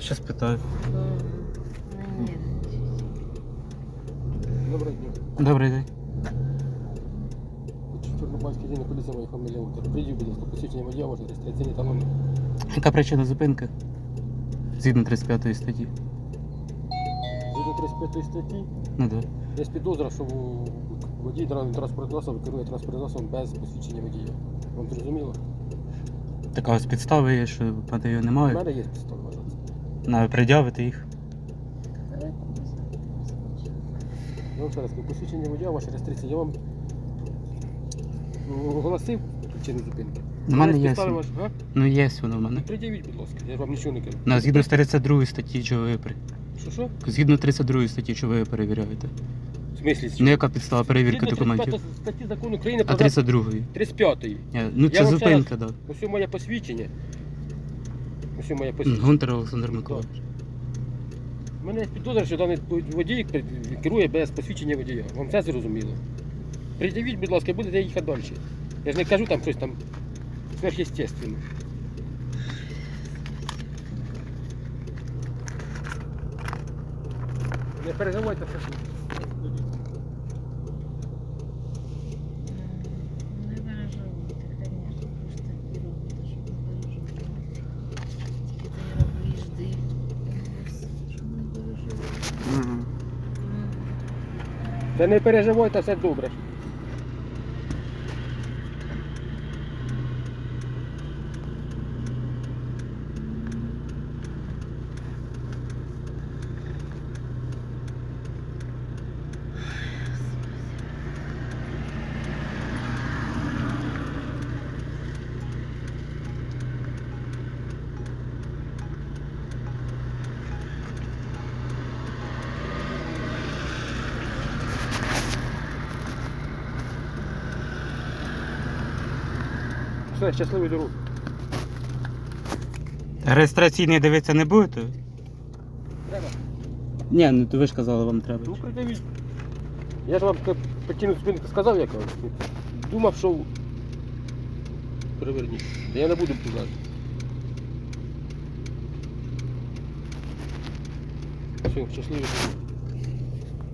Щас питаю. Ні. Доброго. Добрий день. Чорнобайський день поліція моя фамілія Утер. Прийдіть, будь ласка, посвідчення водія, ваше реєстраційні талони. Яка причина зупинки? Згідно 35 статті. Згідно 35 статті, Ну да. є підозра, що водій транспортного засобу керує транспортним засобом без посвідчення водія. Вам зрозуміло? Така ось підстава є, що її У немає. мене є підстава. На пред'явити їх. Я вам ще раз кажу, посвідчення водія, ваша реєстрація. Я вам ну, оголосив причину зупинки. У мене Є підстави воно. ваші, а? Ну є воно в мене. Придявіть, будь ласка, я ж вам нічого не кажу. На згідно з 32 статті, що ви при- Що, що? Згідно 32 статті, що ви перевіряєте. В смислі? Ну яка підстава перевірки Згідно документів? 35 статті закону України А про 32-ї? 35-ї. Ні, Ну це вам ще зупинка, так. Ось моє посвідчення. Ось моє посвідчення. Гунтер Олександр Миколаївич. У мене підозра, що даний водій керує без посвідчення водія. Вам все зрозуміло. Придявіть, будь ласка, будете їхати далі. Я ж не кажу там щось там сверхъестественне. Не переживайте, що переживати. Та не переживайте, все добре. Все, щасливої дороги. Реєстраційний дивитися не будете? Треба. Ні, ну то ви ж казали, вам треба. Ну, придавіть. Я ж вам причину зупинки сказав, як вам. Думав, що переверніть. Та Я не буду казати. Все, щасливі. дороги.